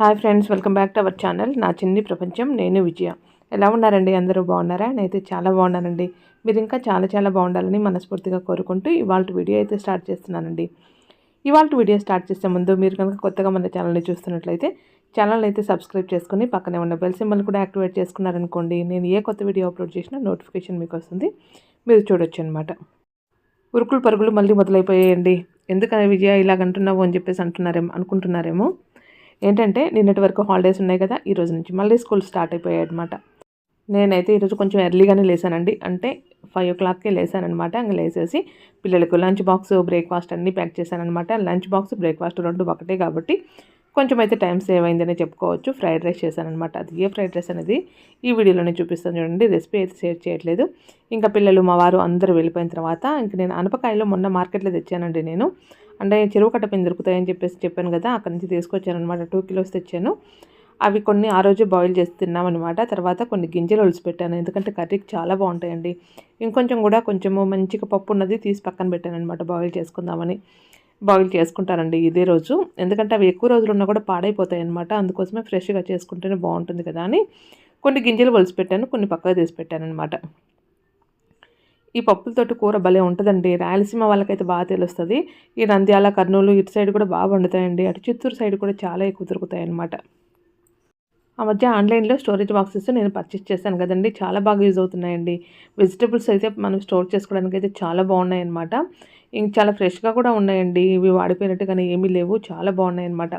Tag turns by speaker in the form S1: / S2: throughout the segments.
S1: Hi friends welcome back to our channel. నా చిన్ని ప్రపంచం నేను విజయ. ఎలా ఉన్నారండి? అందరూ బాగున్నారా? నేనైతే చాలా బాగున్నానండి. మీరు ఇంకా చాలా చాలా బాగుండాలని మనస్ఫూర్తిగా కోరుకుంటూ ఇవాళ వీడియో అయితే స్టార్ట్ చేస్తున్నానండి. ఇవాళ వీడియో స్టార్ట్ చేసే ముందు మీరు కనుక కొత్తగా మన ఛానల్ని చూస్తున్నట్లయితే ఛానల్ అయితే సబ్స్క్రైబ్ చేసుకుని పక్కనే ఉన్న బెల్ సింబల్ కూడా యాక్టివేట్ చేసుకున్నారనుకోండి నేను ఏ కొత్త వీడియో అప్లోడ్ చేసినా నోటిఫికేషన్ మీకు వస్తుంది. మీరు చూడొచ్చు అనమాట ఉరుకులు పరుగులు మళ్ళీ మొదలైపోయాయండి. ఎందుకని విజయ ఇలాగంటున్నావు అని చెప్పేసి అంటున్నారేమో అనుకుంటున్నారేమో? ఏంటంటే నిన్నటి వరకు హాలిడేస్ ఉన్నాయి కదా ఈ రోజు నుంచి మళ్ళీ స్కూల్ స్టార్ట్ అయిపోయాయి అనమాట నేనైతే ఈరోజు కొంచెం ఎర్లీగానే లేసానండి. అంటే ఫైవ్ ఓ క్లాక్కే లేసానమాట ఇంకా లేసేసి పిల్లలకు లంచ్ బాక్స్ బ్రేక్ఫాస్ట్ అన్నీ ప్యాక్ చేశానమాట లంచ్ బాక్స్ బ్రేక్ఫాస్ట్ రెండు ఒకటే కాబట్టి కొంచెం అయితే టైం సేవ్ అయిందని చెప్పుకోవచ్చు. ఫ్రైడ్ రైస్ చేశానమాట అది ఏ ఫ్రైడ్ రైస్ అనేది ఈ వీడియోలోనే చూపిస్తాను చూడండి. రెసిపీ అయితే షేర్ చేయట్లేదు. ఇంకా పిల్లలు మా వారు అందరూ వెళ్ళిపోయిన తర్వాత ఇంక నేను అనపకాయలో మొన్న మార్కెట్లో తెచ్చానండి నేను. అంటే చెరువు కట్ట పైన దొరుకుతాయని చెప్పేసి చెప్పాను కదా అక్కడి నుంచి తీసుకొచ్చానమాట టూ కిలోస్ తెచ్చాను. అవి కొన్ని ఆ రోజు బాయిల్ చేసి తిన్నామన్నమాట. తర్వాత కొన్ని గింజలు ఒలిసిపెట్టాను ఎందుకంటే కర్రీకి చాలా బాగుంటాయండి. ఇంకొంచెం కూడా కొంచెము మంచిగా పప్పు ఉన్నది తీసి పక్కన పెట్టాను అనమాట బాయిల్ చేసుకుందామని. బాయిల్ చేసుకుంటానండి ఇదే రోజు. ఎందుకంటే అవి ఎక్కువ రోజులు ఉన్నా కూడా పాడైపోతాయి అనమాట అందుకోసమే ఫ్రెష్గా చేసుకుంటేనే బాగుంటుంది కదా అని కొన్ని గింజలు ఒలిసి పెట్టాను కొన్ని పక్కకు తీసి పెట్టాను అనమాట ఈ పప్పులతోటి కూర భలే ఉంటుందండి. రాయలసీమ వాళ్ళకైతే బాగా తెలుస్తుంది. ఈ నంద్యాల కర్నూలు ఇటు సైడ్ కూడా బాగా వండుతాయండి. అటు చిత్తూరు సైడ్ కూడా చాలా ఎక్కువ దొరుకుతాయి అనమాట ఆ మధ్య ఆన్లైన్లో స్టోరేజ్ బాక్సెస్ నేను పర్చేస్ చేశాను కదండి. చాలా బాగా యూజ్ అవుతున్నాయండి. వెజిటబుల్స్ అయితే మనం స్టోర్ చేసుకోవడానికి అయితే చాలా బాగున్నాయి అనమాట ఇంక చాలా ఫ్రెష్గా కూడా ఉన్నాయండి. ఇవి వాడిపోయినట్టు కానీ ఏమీ లేవు. చాలా బాగున్నాయి అనమాట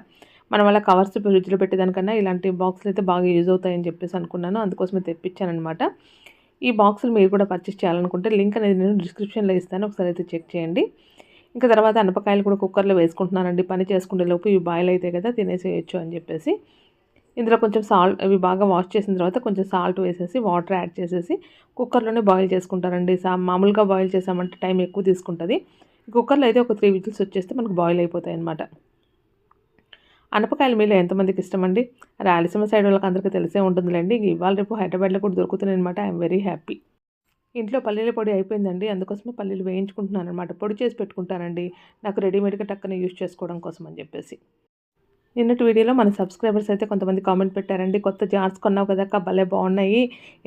S1: మనం అలా కవర్స్ ఫ్రిడ్జ్లో పెట్టేదానికన్నా ఇలాంటి బాక్సులు అయితే బాగా యూజ్ అవుతాయని చెప్పేసి అనుకున్నాను. అందుకోసమే తెప్పించానమాట ఈ బాక్సులు మీరు కూడా పర్చేస్ చేయాలనుకుంటే లింక్ అనేది నేను డిస్క్రిప్షన్లో ఇస్తాను. ఒకసారి అయితే చెక్ చేయండి. ఇంకా తర్వాత అనపకాయలు కూడా కుక్కర్లో వేసుకుంటున్నానండి. పని చేసుకునే లోపు ఇవి బాయిల్ అయితే కదా తినేసేయచ్చు అని చెప్పేసి. ఇందులో కొంచెం సాల్ట్ అవి బాగా వాష్ చేసిన తర్వాత కొంచెం సాల్ట్ వేసేసి వాటర్ యాడ్ చేసేసి కుక్కర్లోనే బాయిల్ చేసుకుంటారండి. సా మామూలుగా బాయిల్ చేసామంటే టైం ఎక్కువ తీసుకుంటుంది. కుక్కర్లో అయితే ఒక త్రీ విజిల్స్ వచ్చేస్తే మనకు బాయిల్ అయిపోతాయి అనమాట అనపకాయల మీలో ఎంతమందికి ఇష్టం అండి రాయలసీమ సైడ్ వాళ్ళకి అందరికీ తెలిసే ఉంటుందిలేండి. ఇవాళ రేపు హైదరాబాద్లో కూడా దొరుకుతున్నాయి అనమాట ఐఎమ్ వెరీ హ్యాపీ. ఇంట్లో పల్లీల పొడి అయిపోయిందండి. అందుకోసమే పల్లీలు వేయించుకుంటున్నాను అనమాట పొడి చేసి పెట్టుకుంటానండి నాకు రెడీమేడ్గా టక్కన యూజ్ చేసుకోవడం కోసం అని చెప్పేసి. నిన్నటి వీడియోలో మన సబ్స్క్రైబర్స్ అయితే కొంతమంది కామెంట్ పెట్టారండి కొత్త జార్స్ కొన్నావు కదా భలే బాగున్నాయి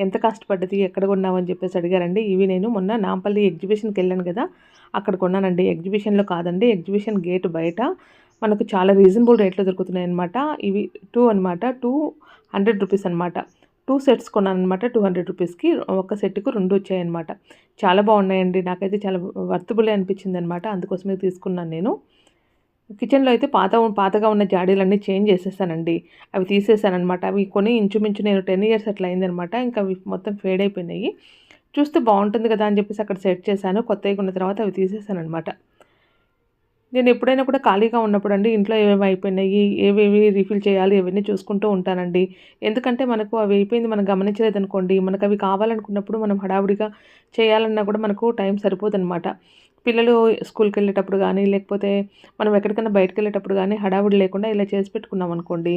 S1: ఎంత కష్టపడ్డది ఎక్కడ కొన్నావు అని చెప్పేసి అడిగారండి. ఇవి నేను మొన్న నాంపల్లి ఎగ్జిబిషన్కి వెళ్ళాను కదా అక్కడ కొన్నానండి. ఎగ్జిబిషన్లో కాదండి ఎగ్జిబిషన్ గేట్ బయట మనకు చాలా రీజనబుల్ రేట్లో దొరుకుతున్నాయి అనమాట ఇవి టూ అనమాట టూ హండ్రెడ్ రూపీస్ అనమాట టూ సెట్స్ కొన్నాను అనమాట టూ హండ్రెడ్ రూపీస్కి ఒక సెట్కు రెండు వచ్చాయన్నమాట. చాలా బాగున్నాయండి నాకైతే చాలా వర్తబులే అనిపించింది అనమాట అందుకోసమే తీసుకున్నాను నేను. కిచెన్లో అయితే పాత పాతగా ఉన్న జాడీలన్నీ చేంజ్ చేసేసానండి. అవి తీసేసానమాట అవి కొని ఇంచుమించు నేను టెన్ ఇయర్స్ అట్లా అయిందనమాట ఇంకా అవి మొత్తం ఫేడ్ అయిపోయినాయి. చూస్తే బాగుంటుంది కదా అని చెప్పేసి అక్కడ సెట్ చేశాను. కొత్తగా ఉన్న తర్వాత అవి తీసేసానమాట నేను ఎప్పుడైనా కూడా ఖాళీగా ఉన్నప్పుడు అండి ఇంట్లో ఏమేమి అయిపోయినాయి ఏవేవి రీఫిల్ చేయాలి ఇవన్నీ చూసుకుంటూ ఉంటానండి. ఎందుకంటే మనకు అవి అయిపోయింది మనం గమనించలేదు అనుకోండి మనకు అవి కావాలనుకున్నప్పుడు మనం హడావుడిగా చేయాలన్నా కూడా మనకు టైం సరిపోదన్నమాట. పిల్లలు స్కూల్కి వెళ్ళేటప్పుడు కానీ లేకపోతే మనం ఎక్కడికైనా బయటకు వెళ్ళేటప్పుడు కానీ హడావుడి లేకుండా ఇలా చేసి పెట్టుకున్నాం అనుకోండి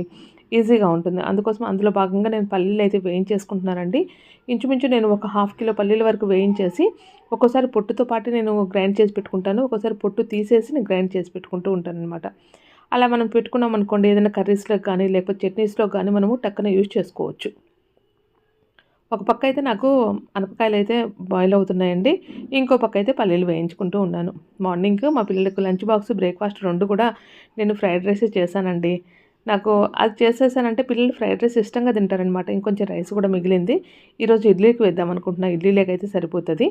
S1: ఈజీగా ఉంటుంది. అందుకోసం అందులో భాగంగా నేను పల్లీలు అయితే వేయించేసుకుంటున్నానండి. ఇంచుమించు నేను ఒక హాఫ్ కిలో పల్లీల వరకు వేయించేసి ఒక్కోసారి పొట్టుతో పాటు నేను గ్రైండ్ చేసి పెట్టుకుంటాను. ఒక్కోసారి పొట్టు తీసేసి నేను గ్రైండ్ చేసి పెట్టుకుంటూ ఉంటాను అనమాట అలా మనం పెట్టుకున్నాం అనుకోండి ఏదైనా కర్రీస్లో కానీ లేకపోతే చట్నీస్లో కానీ మనము టక్కన యూజ్ చేసుకోవచ్చు. ఒక పక్క అయితే నాకు అనపకాయలు అయితే బాయిల్ అవుతున్నాయండి. ఇంకో పక్క అయితే పల్లీలు వేయించుకుంటూ ఉన్నాను. మార్నింగ్ మా పిల్లలకు లంచ్ బాక్స్ బ్రేక్ఫాస్ట్ రెండు కూడా నేను ఫ్రైడ్ రైస్ చేశానండి. నాకు అది చేసేసానంటే పిల్లలు ఫ్రైడ్ రైస్ ఇష్టంగా తింటారనమాట ఇంకొంచెం రైస్ కూడా మిగిలింది. ఈరోజు ఇడ్లీకి వేద్దాం అనుకుంటున్నా. ఇడ్లీ అయితే సరిపోతుంది.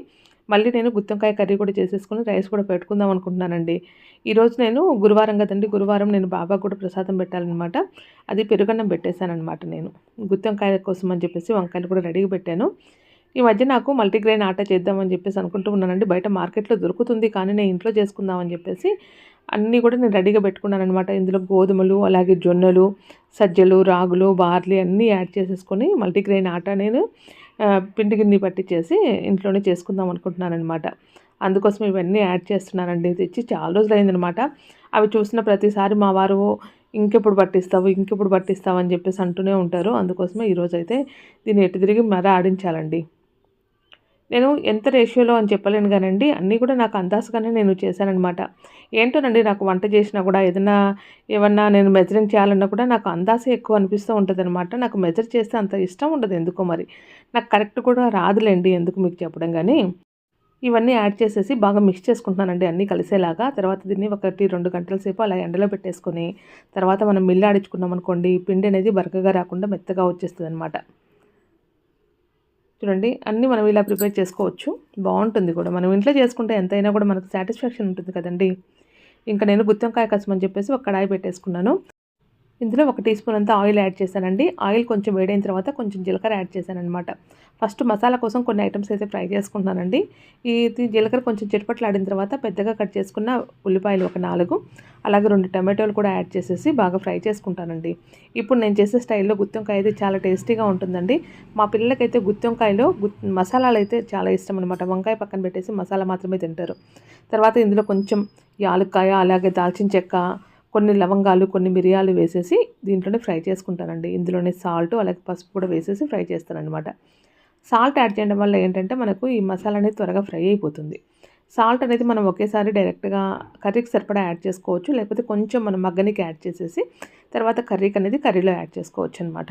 S1: మళ్ళీ నేను గుత్తంకాయ కర్రీ కూడా చేసేసుకుని రైస్ కూడా పెట్టుకుందాం అనుకుంటున్నానండి. ఈరోజు నేను గురువారం కదండి గురువారం నేను బాబా కూడా ప్రసాదం పెట్టాలన్నమాట. అది పెరుగన్నం పెట్టేశానమాట నేను. గుత్తంకాయ కోసం అని చెప్పేసి వంకాయలు కూడా రెడీగా పెట్టాను. ఈ మధ్య నాకు మల్టీగ్రెయిన్ ఆట చేద్దామని చెప్పేసి అనుకుంటూ ఉన్నానండి. బయట మార్కెట్లో దొరుకుతుంది కానీ నేను ఇంట్లో చేసుకుందామని చెప్పేసి అన్నీ కూడా నేను రెడీగా పెట్టుకున్నాను అనమాట ఇందులో గోధుమలు అలాగే జొన్నలు సజ్జలు రాగులు బార్లీ అన్నీ యాడ్ చేసేసుకొని మల్టీగ్రెయిన్ ఆట నేను పిండి గిన్ని పట్టించేసి ఇంట్లోనే చేసుకుందాం అనుకుంటున్నాను అనమాట అందుకోసం ఇవన్నీ యాడ్ చేస్తున్నానండి. తెచ్చి చాలా రోజులు అయిందనమాట అవి చూసిన ప్రతిసారి మా వారు ఇంకెప్పుడు పట్టిస్తావు? ఇంకెప్పుడు పట్టిస్తావు? అని చెప్పేసి అంటూనే ఉంటారు. అందుకోసమే ఈరోజు అయితే దీన్ని ఎటు తిరిగి మర ఆడించాలండి. నేను ఎంత రేషియోలో అని చెప్పలేను కానండి అన్నీ కూడా నాకు అందాసుగానే నేను చేశానమాట ఏంటోనండి నాకు వంట చేసినా కూడా ఏదైనా ఏమన్నా నేను మెజరింగ్ చేయాలన్నా కూడా నాకు అందాసే ఎక్కువ అనిపిస్తూ ఉంటుంది అనమాట నాకు మెజర్ చేస్తే అంత ఇష్టం ఉండదు ఎందుకో మరి. నాకు కరెక్ట్ కూడా రాదులేండి ఎందుకు మీకు చెప్పడం కానీ ఇవన్నీ యాడ్ చేసేసి బాగా మిక్స్ చేసుకుంటున్నానండి అన్నీ కలిసేలాగా. తర్వాత దీన్ని ఒకటి రెండు గంటల సేపు అలా ఎండలో పెట్టేసుకొని తర్వాత మనం మిల్లు ఆడించుకున్నాం అనుకోండి పిండి అనేది బరకగా రాకుండా మెత్తగా వచ్చేస్తుంది అనమాట చూడండి అన్నీ మనం ఇలా ప్రిపేర్ చేసుకోవచ్చు. బాగుంటుంది కూడా. మనం ఇంట్లో చేసుకుంటే ఎంతైనా కూడా మనకు సాటిస్ఫాక్షన్ ఉంటుంది కదండి. ఇంకా నేను గుత్తంకాయ కసం అని చెప్పేసి ఒక కడాయి పెట్టేసుకున్నాను. ఇందులో ఒక టీ స్పూన్ అంతా ఆయిల్ యాడ్ చేశానండి. ఆయిల్ కొంచెం వేడైన తర్వాత కొంచెం జీలకర్ర యాడ్ చేశాను అనమాట ఫస్ట్ మసాలా కోసం కొన్ని ఐటమ్స్ అయితే ఫ్రై చేసుకుంటున్నానండి. ఇది జీలకర్ర కొంచెం చిటపట్లాడిన తర్వాత పెద్దగా కట్ చేసుకున్న ఉల్లిపాయలు ఒక నాలుగు. అలాగే రెండు టమాటోలు కూడా యాడ్ చేసేసి బాగా ఫ్రై చేసుకుంటానండి. ఇప్పుడు నేను చేసే స్టైల్లో గుత్తొంకాయ అయితే చాలా టేస్టీగా ఉంటుందండి. మా పిల్లలకైతే గుత్తొంకాయలో గుత్ మసాలాలు అయితే చాలా ఇష్టం అనమాట వంకాయ పక్కన పెట్టేసి మసాలా మాత్రమే తింటారు. తర్వాత ఇందులో కొంచెం యాలక్కాయ అలాగే దాల్చిన చెక్క కొన్ని లవంగాలు కొన్ని మిరియాలు వేసేసి దీంట్లోనే ఫ్రై చేసుకుంటానండి. ఇందులోనే సాల్ట్ అలాగే పసుపు కూడా వేసేసి ఫ్రై చేస్తానమాట సాల్ట్ యాడ్ చేయడం వల్ల ఏంటంటే మనకు ఈ మసాలా అనేది త్వరగా ఫ్రై అయిపోతుంది. సాల్ట్ అనేది మనం ఒకేసారి డైరెక్ట్గా కర్రీకి సరిపడా యాడ్ చేసుకోవచ్చు లేకపోతే కొంచెం మనం మగ్గనికి యాడ్ చేసేసి తర్వాత కర్రీకి అనేది కర్రీలో యాడ్ చేసుకోవచ్చు అనమాట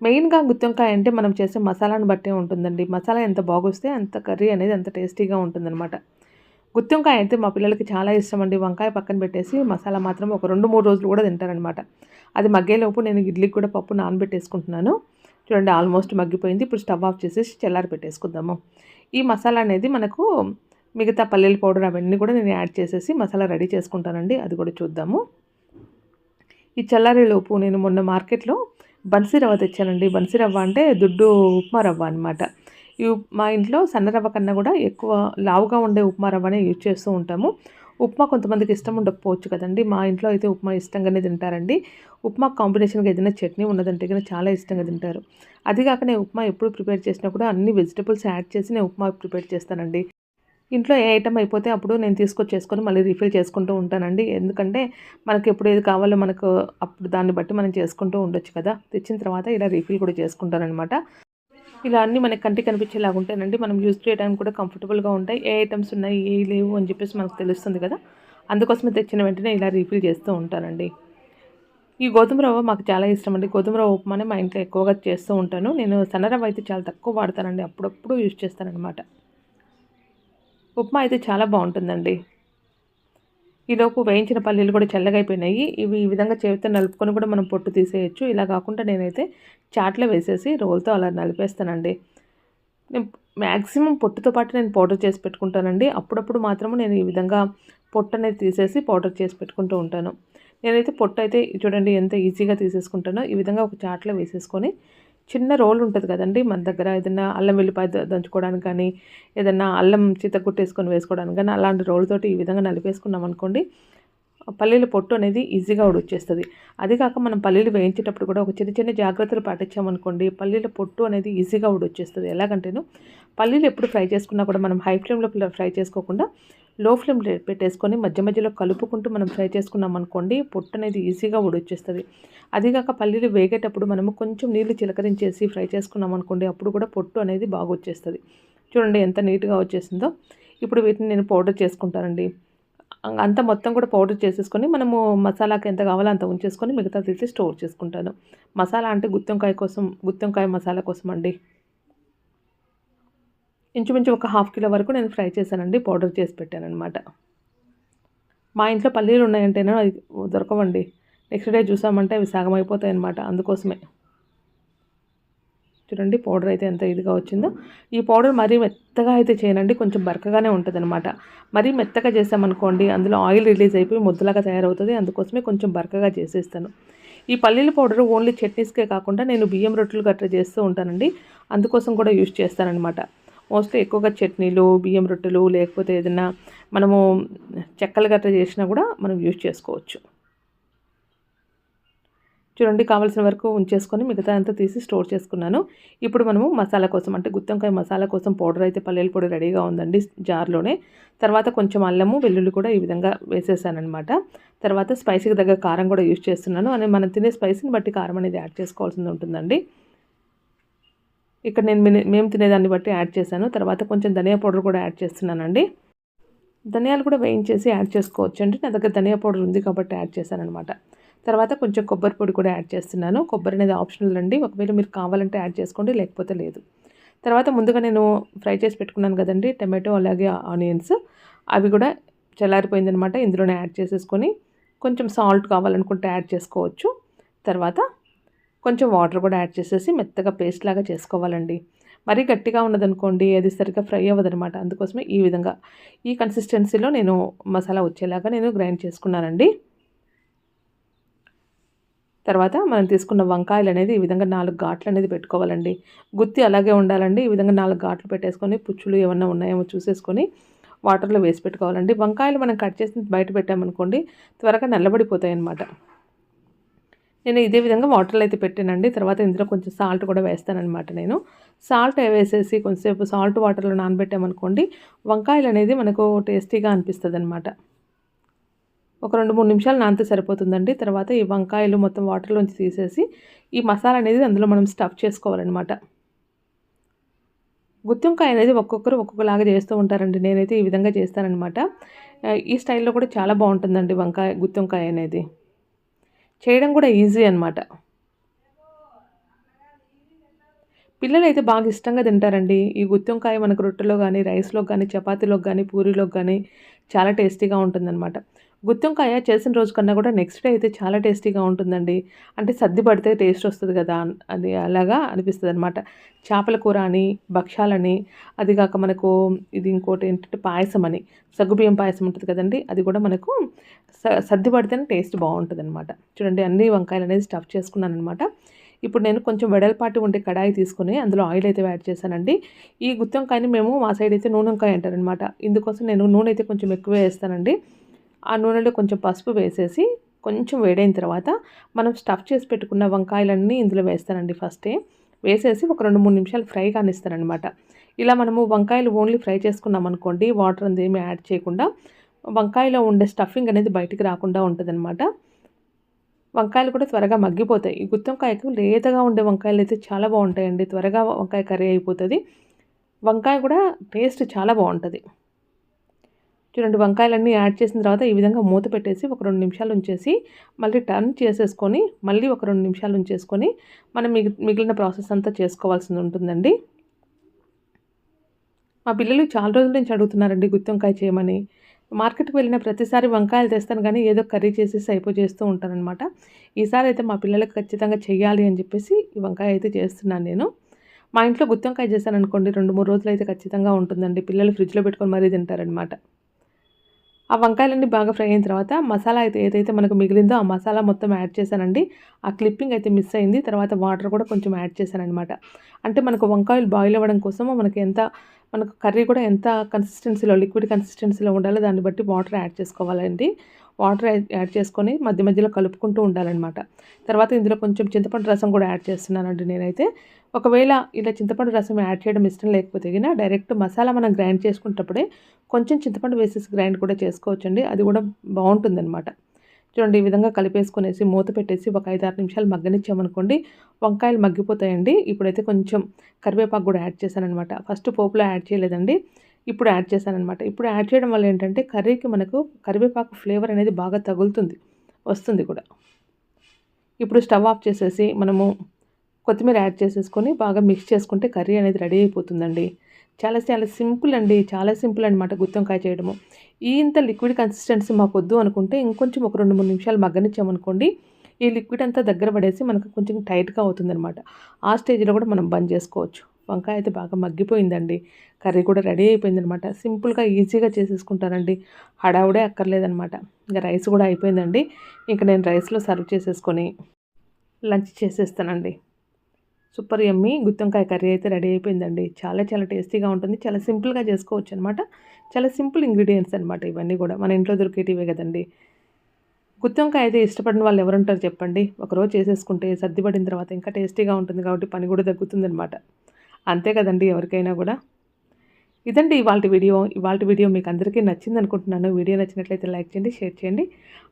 S1: మెయిన్గా గుత్తొంకాయ అంటే మనం చేసే మసాలాను బట్టే ఉంటుందండి. మసాలా ఎంత బాగొస్తే అంత కర్రీ అనేది అంత టేస్టీగా ఉంటుందన్నమాట. గుత్తొంకాయ అయితే మా పిల్లలకి చాలా ఇష్టం అండి. వంకాయ పక్కన పెట్టేసి మసాలా మాత్రం ఒక రెండు మూడు రోజులు కూడా తింటారనమాట అది మగ్గేలోపు నేను ఇడ్లీకి కూడా పప్పు నానబెట్టేసుకుంటున్నాను. చూడండి ఆల్మోస్ట్ మగ్గిపోయింది. ఇప్పుడు స్టవ్ ఆఫ్ చేసేసి చల్లారి పెట్టేసుకుందాము. ఈ మసాలా అనేది మనకు మిగతా పల్లెల పౌడర్ అవన్నీ కూడా నేను యాడ్ చేసేసి మసాలా రెడీ చేసుకుంటానండి. అది కూడా చూద్దాము. ఈ చల్లారేలోపు నేను మొన్న మార్కెట్లో బన్సీ రవ్వ తెచ్చానండి. బన్సీ రవ్వ అంటే దుడ్డు ఉప్మా రవ్వ అనమాట ఈ మా ఇంట్లో సన్న రవ్వ కన్నా కూడా ఎక్కువ లావుగా ఉండే ఉప్మా రవ్వనే యూజ్ చేస్తూ ఉంటాము. ఉప్మా కొంతమందికి ఇష్టం ఉండకపోవచ్చు కదండి. మా ఇంట్లో అయితే ఉప్మా ఇష్టంగానే తింటారండి. ఉప్మా కాంబినేషన్గా ఏదైనా చట్నీ ఉన్నదంటే కానీ చాలా ఇష్టంగా తింటారు. అది కాక నేను ఉప్మా ఎప్పుడు ప్రిపేర్ చేసినా కూడా అన్ని వెజిటబుల్స్ యాడ్ చేసి నేను ఉప్మా ప్రిపేర్ చేస్తానండి. ఇంట్లో ఏ ఐటమ్ అయిపోతే అప్పుడు నేను తీసుకొచ్చేసుకొని మళ్ళీ రీఫిల్ చేసుకుంటూ ఉంటానండి. ఎందుకంటే మనకి ఎప్పుడు ఏది కావాలో మనకు అప్పుడు దాన్ని బట్టి మనం చేసుకుంటూ ఉండొచ్చు కదా. తెచ్చిన తర్వాత ఇలా రీఫిల్ కూడా చేసుకుంటానమాట ఇలా అన్నీ మనకి కంటికి కనిపించేలాగా ఉంటాయండి. మనం యూజ్ చేయడానికి కూడా కంఫర్టబుల్గా ఉంటాయి. ఏ ఐటమ్స్ ఉన్నాయి ఏ లేవు అని చెప్పేసి మనకు తెలుస్తుంది కదా. అందుకోసమే తెచ్చిన వెంటనే ఇలా రీఫిల్ చేస్తూ ఉంటానండి. ఈ గోధుమ రవ్వ మాకు చాలా ఇష్టం అండి. గోధుమ రవ్వ ఉప్మానే మా ఇంట్లో ఎక్కువగా చేస్తూ ఉంటాను. నేను సన్నరవ్వ అయితే చాలా తక్కువ వాడతానండి. అప్పుడప్పుడు యూజ్ చేస్తానన్నమాట. ఉప్మా అయితే చాలా బాగుంటుందండి. ఈలోపు వేయించిన పల్లీలు కూడా చల్లగా అయిపోయినాయి. ఇవి ఈ విధంగా చేతితో నలుపుకొని కూడా మనం పొట్టు తీసేయచ్చు. ఇలా కాకుండా నేనైతే చాట్లో వేసేసి రోల్తో అలా నలిపేస్తానండి. నేను మ్యాక్సిమం పొట్టుతో పాటు నేను పౌడర్ చేసి పెట్టుకుంటానండి. అప్పుడప్పుడు మాత్రము నేను ఈ విధంగా పొట్టు అనేది తీసేసి పౌడర్ చేసి పెట్టుకుంటూ ఉంటాను. నేనైతే పొట్టు అయితే చూడండి ఎంత ఈజీగా తీసేసుకుంటానో ఈ విధంగా ఒక చాట్లో వేసేసుకొని చిన్న రోల్ ఉంటుంది కదండి మన దగ్గర. ఏదైనా అల్లం వెల్లిపాయ దంచుకోవడానికి కానీ ఏదైనా అల్లం చిత్తగుట్టేసుకొని వేసుకోవడానికి కానీ అలాంటి రోల్తోటి ఈ విధంగా నలిపేసుకున్నాం అనుకోండి పల్లీల పొట్టు అనేది ఈజీగా ఉడొచ్చేస్తుంది అది కాక మనం పల్లీలు వేయించేటప్పుడు కూడా ఒక చిన్న చిన్న జాగ్రత్తలు పాటించామనుకోండి పల్లీల పొట్టు అనేది ఈజీగా ఉడొచ్చేస్తుంది ఎలాగంటేను పల్లీలు ఎప్పుడు ఫ్రై చేసుకున్నా కూడా మనం హై ఫ్లేమ్లో ఫ్రై చేసుకోకుండా లో ఫ్లేమ్ పెట్టేసుకొని మధ్య మధ్యలో కలుపుకుంటూ మనం ఫ్రై చేసుకున్నాం అనుకోండి పొట్టు అనేది ఈజీగా ఉడొచ్చేస్తుంది అదిగాక పల్లీలు వేగేటప్పుడు మనము కొంచెం నీళ్ళు చిలకరించేసి ఫ్రై చేసుకున్నాం అనుకోండి అప్పుడు కూడా పొట్టు అనేది బాగా వచ్చేస్తుంది చూడండి ఎంత నీట్గా వచ్చేసిందో. ఇప్పుడు వీటిని నేను పౌడర్ చేసుకుంటానండి. అంత మొత్తం కూడా పౌడర్ చేసేసుకొని మనము మసాలాకి ఎంత కావాలో అంత ఉంచేసుకొని మిగతా తీసి స్టోర్ చేసుకుంటాను. మసాలా అంటే గుత్తొంకాయ కోసం గుత్తొంకాయ మసాలా కోసం అండి ఇంచుమించు ఒక హాఫ్ కిలో వరకు నేను ఫ్రై చేశానండి పౌడర్ చేసి పెట్టాను అనమాట మా ఇంట్లో పల్లీలు ఉన్నాయంటేనే అది దొరకవండి. నెక్స్ట్ డే చూసామంటే అవి సగం అయిపోతాయి అనమాట అందుకోసమే. చూడండి పౌడర్ అయితే ఎంత ఇదిగా వచ్చిందో. ఈ పౌడర్ మరీ మెత్తగా అయితే చేయనండి కొంచెం బరకగానే ఉంటుంది అనమాట మరీ మెత్తగా చేసామనుకోండి అందులో ఆయిల్ రిలీజ్ అయిపోయి ముద్దలాగా తయారవుతుంది అందుకోసమే కొంచెం బరకగా చేసేస్తాను. ఈ పల్లీల పౌడర్ ఓన్లీ చట్నీస్కే కాకుండా నేను బియ్యం రొట్టెలు గట్రా చేస్తూ ఉంటానండి అందుకోసం కూడా యూజ్ చేస్తానన్నమాట. మోస్ట్లీ ఎక్కువగా చట్నీలు బియ్యం రొట్టెలు లేకపోతే ఏదైనా మనము చెక్కలు గట్రా చేసినా కూడా మనం యూజ్ చేసుకోవచ్చు. చూడండి కావాల్సిన వరకు ఉంచేసుకొని మిగతా అంతా తీసి స్టోర్ చేసుకున్నాను. ఇప్పుడు మనము మసాలా కోసం అంటే గుత్తంకాయ మసాలా కోసం పౌడర్ అయితే పల్లెల పొడి రెడీగా ఉందండి జార్లోనే. తర్వాత కొంచెం అల్లము వెల్లుల్లి కూడా ఈ విధంగా వేసేసానమాట తర్వాత స్పైసీకి దగ్గర కారం కూడా యూజ్ చేస్తున్నాను. అని మనం తినే స్పైసీని బట్టి కారం అనేది యాడ్ చేసుకోవాల్సింది ఉంటుందండి. ఇక్కడ నేను మేము తినేదాన్ని బట్టి యాడ్ చేశాను. తర్వాత కొంచెం ధనియా పౌడర్ కూడా యాడ్ చేస్తున్నానండి. ధనియాలు కూడా వేయించేసి యాడ్ చేసుకోవచ్చు అండి నా దగ్గర ధనియా పౌడర్ ఉంది కాబట్టి యాడ్ చేశాను అనమాట తర్వాత కొంచెం కొబ్బరి పొడి కూడా యాడ్ చేస్తున్నాను. కొబ్బరి అనేది ఆప్షనల్ అండి. ఒకవేళ మీరు కావాలంటే యాడ్ చేసుకోండి లేకపోతే లేదు. తర్వాత ముందుగా నేను ఫ్రై చేసి పెట్టుకున్నాను కదండి టమాటో అలాగే ఆనియన్స్. అవి కూడా చల్లారిపోయిందనమాట ఇందులోనే యాడ్ చేసేసుకొని కొంచెం సాల్ట్ కావాలనుకుంటే యాడ్ చేసుకోవచ్చు. తర్వాత కొంచెం వాటర్ కూడా యాడ్ చేసేసి మెత్తగా పేస్ట్ లాగా చేసుకోవాలండి. మరీ గట్టిగా ఉన్నదనుకోండి అది సరిగ్గా ఫ్రై అవ్వదనమాట. అందుకోసమే ఈ విధంగా ఈ కన్సిస్టెన్సీలో నేను మసాలా వచ్చేలాగా నేను గ్రైండ్ చేసుకున్నానండి. తర్వాత మనం తీసుకున్న వంకాయలు అనేది ఈ విధంగా నాలుగు ఘాట్లు అనేది పెట్టుకోవాలండి. గుత్తి అలాగే ఉండాలండి. ఈ విధంగా నాలుగు ఘాట్లు పెట్టేసుకొని పుచ్చులు ఏమన్నా ఉన్నాయేమో చూసేసుకొని వాటర్లో వేసి పెట్టుకోవాలండి. వంకాయలు మనం కట్ చేసి బయట పెట్టామనుకోండి త్వరగా నల్లబడిపోతాయి అన్నమాట నేను ఇదే విధంగా వాటర్లో అయితే పెట్టానండి. తర్వాత ఇందులో కొంచెం సాల్ట్ కూడా వేస్తానన్నమాట నేను. సాల్ట్ వేసేసి కొంచెంసేపు సాల్ట్ వాటర్లో నానబెట్టామనుకోండి వంకాయలు అనేది మనకు టేస్టీగా అనిపిస్తుంది అనమాట ఒక రెండు మూడు నిమిషాలు నానితే సరిపోతుందండి. తర్వాత ఈ వంకాయలు మొత్తం వాటర్లోంచి తీసేసి ఈ మసాలా అనేది అందులో మనం స్టఫ్ చేసుకోవాలన్నమాట. గుత్తివంకాయ అనేది ఒక్కొక్కరు ఒక్కొక్కలాగా చేస్తూ ఉంటారండి. నేనైతే ఈ విధంగా చేస్తానన్నమాట. ఈ స్టైల్లో కూడా చాలా బాగుంటుందండి వంకాయ గుత్తివంకాయ అనేది. చేయడం కూడా ఈజీ అనమాట పిల్లలు అయితే బాగా ఇష్టంగా తింటారండి. ఈ గుత్తివంకాయ మనకు రొట్టెలో కానీ రైస్లో కానీ చపాతీలోకి కానీ పూరీలోకి కానీ చాలా టేస్టీగా ఉంటుందన్నమాట. గుత్తంకాయ చేసిన రోజు కన్నా కూడా నెక్స్ట్ డే అయితే చాలా టేస్టీగా ఉంటుందండి. అంటే సర్ది పడితే టేస్ట్ వస్తుంది కదా అది అలాగా అనిపిస్తుంది అనమాట చేపల కూర అని భక్షాలని అది కాక మనకు ఇది ఇంకోటి ఏంటంటే పాయసం అని సగ్గుబియ్యం పాయసం ఉంటుంది కదండి అది కూడా మనకు స- సర్ది పడితేనే టేస్ట్ బాగుంటుంది అనమాట చూడండి అన్ని వంకాయలు అనేది స్టఫ్ చేసుకున్నాను అనమాట ఇప్పుడు నేను కొంచెం వెడల్పాటి ఉండే కడాయి తీసుకుని అందులో ఆయిల్ అయితే యాడ్ చేశానండి. ఈ గుత్తి వంకాయని మేము మా సైడ్ అయితే నూనెంకాయ అంటారనమాట ఇందుకోసం నేను నూనె అయితే కొంచెం ఎక్కువ వేస్తానండి. ఆ నూనెలో కొంచెం పసుపు వేసేసి కొంచెం వేడైన తర్వాత మనం స్టఫ్ చేసి పెట్టుకున్న వంకాయలన్నీ ఇందులో వేస్తానండి ఫస్టే. వేసేసి ఒక రెండు మూడు నిమిషాలు ఫ్రై కానిస్తానమాట ఇలా మనము వంకాయలు ఓన్లీ ఫ్రై చేసుకున్నాం అనుకోండి వాటర్ అనేది ఏమీ యాడ్ చేయకుండా వంకాయలో ఉండే స్టఫింగ్ అనేది బయటికి రాకుండా ఉంటుందన్నమాట. వంకాయలు కూడా త్వరగా మగ్గిపోతాయి. ఈ గుత్తంకాయకు లేతగా ఉండే వంకాయలు అయితే చాలా బాగుంటాయండి. త్వరగా వంకాయ కర్రీ అయిపోతుంది. వంకాయ కూడా టేస్ట్ చాలా బాగుంటుంది. చూడండి వంకాయలన్నీ యాడ్ చేసిన తర్వాత ఈ విధంగా మూత పెట్టేసి ఒక రెండు నిమిషాలు ఉంచేసి మళ్ళీ టర్న్ చేసేసుకొని మళ్ళీ ఒక రెండు నిమిషాలు ఉంచేసుకొని మనం మిగి మిగిలిన ప్రాసెస్ అంతా చేసుకోవాల్సి ఉంటుందండి. మా పిల్లలు చాలా రోజుల నుంచి అడుగుతున్నారండి గుత్తి వంకాయ చేయమని. మార్కెట్కి వెళ్ళిన ప్రతిసారి వంకాయలు తెస్తాను కానీ ఏదో కర్రీ చేసేసి అయిపో చేస్తూ ఉంటానన్నమాట ఈసారి అయితే మా పిల్లలకు ఖచ్చితంగా చేయాలి అని చెప్పేసి ఈ వంకాయ అయితే చేస్తున్నాను నేను. మా ఇంట్లో గుత్తి వంకాయ చేశాను అనుకోండి రెండు మూడు రోజులు అయితే ఖచ్చితంగా ఉంటుందండి. పిల్లలు ఫ్రిడ్జ్లో పెట్టుకొని మరీ తింటారనమాట. ఆ వంకాయలన్నీ బాగా ఫ్రై అయిన తర్వాత మసాలా అయితే ఏదైతే మనకు మిగిలిందో ఆ మసాలా మొత్తం యాడ్ చేశానండి. ఆ క్లిప్పింగ్ అయితే మిస్ అయింది. తర్వాత వాటర్ కూడా కొంచెం యాడ్ చేశానమాట అంటే మనకు వంకాయలు బాయిల్ అవ్వడం కోసము మనకి ఎంత మనకు కర్రీ కూడా ఎంత కన్సిస్టెన్సీలో లిక్విడ్ కన్సిస్టెన్సీలో ఉండాలో దాన్ని బట్టి వాటర్ యాడ్ చేసుకోవాలండి. వాటర్ యాడ్ చేసుకొని మధ్య మధ్యలో కలుపుకుంటూ ఉండాలన్నమాట. తర్వాత ఇందులో కొంచెం చింతపండు రసం కూడా యాడ్ చేస్తున్నానండి నేనైతే. ఒకవేళ ఇలా చింతపండు రసం యాడ్ చేయడం ఇష్టం లేకపోతే గిన డైరెక్ట్ మసాలా మనం గ్రైండ్ చేసుకునేటప్పుడే కొంచెం చింతపండు వేసేసి గ్రైండ్ కూడా చేసుకోవచ్చండి. అది కూడా బాగుంటుందన్నమాట. చూడండి ఈ విధంగా కలిపేసుకునేసి మూత పెట్టేసి ఒక ఐదు ఆరు నిమిషాలు మగ్గనిచ్చామనుకోండి వంకాయలు మగ్గిపోతాయండి. ఇప్పుడైతే కొంచెం కరివేపాకు కూడా యాడ్ చేశానమాట ఫస్ట్ పోపులో యాడ్ చేయలేదండి. ఇప్పుడు యాడ్ చేశానమాట ఇప్పుడు యాడ్ చేయడం వల్ల ఏంటంటే కర్రీకి మనకు కరివేపాకు ఫ్లేవర్ అనేది బాగా తగులుతుంది వస్తుంది కూడా. ఇప్పుడు స్టవ్ ఆఫ్ చేసేసి మనము కొత్తిమీర యాడ్ చేసేసుకొని బాగా మిక్స్ చేసుకుంటే కర్రీ అనేది రెడీ అయిపోతుందండి. చాలా చాలా సింపుల్ అండి. చాలా సింపుల్ అనమాట గుత్తొంకాయ చేయడము. ఈ ఇంత లిక్విడ్ కన్సిస్టెన్సీ మాకు వద్దు అనుకుంటే ఇంకొంచెం ఒక రెండు మూడు నిమిషాలు మగ్గనిచ్చామనుకోండి ఈ లిక్విడ్ అంతా దగ్గర పడేసి మనకు కొంచెం టైట్గా అవుతుందనమాట ఆ స్టేజ్లో కూడా మనం బంద్ చేసుకోవచ్చు. వంకాయ అయితే బాగా మగ్గిపోయిందండి. కర్రీ కూడా రెడీ అయిపోయిందనమాట సింపుల్గా ఈజీగా చేసేసుకుంటానండి. హడావుడే అక్కర్లేదనమాట ఇంకా రైస్ కూడా అయిపోయిందండి. ఇంకా నేను రైస్లో సర్వ్ చేసేసుకొని లంచ్ చేసేస్తానండి. సూపర్ ఎమ్మి గుత్తొంకాయ కర్రీ అయితే రెడీ అయిపోయిందండి. చాలా చాలా టేస్టీగా ఉంటుంది. చాలా సింపుల్గా చేసుకోవచ్చు అనమాట చాలా సింపుల్ ఇంగ్రీడియంట్స్ అనమాట ఇవన్నీ కూడా. మన ఇంట్లో దొరికేటివే కదండి. గుత్తొంకాయ అయితే ఇష్టపడిన వాళ్ళు ఎవరుంటారు చెప్పండి? ఒకరోజు చేసేసుకుంటే సర్దిపడిన తర్వాత ఇంకా టేస్టీగా ఉంటుంది కాబట్టి పని కూడా తగ్గుతుందనమాట అంతే కదండి ఎవరికైనా కూడా. ఇదండి ఇవాళ వీడియో. ఇవాళ వీడియో మీకు అందరికీ నచ్చింది అనుకుంటున్నాను. వీడియో నచ్చినట్లయితే లైక్ చేయండి షేర్ చేయండి.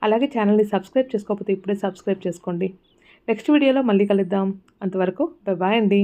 S1: అలాగే ఛానల్ని సబ్స్క్రైబ్ చేసుకోకపోతే ఇప్పుడే సబ్స్క్రైబ్ చేసుకోండి. నెక్స్ట్ వీడియోలో మళ్ళీ కలుద్దాం. అంతవరకు బాయ్ అండి.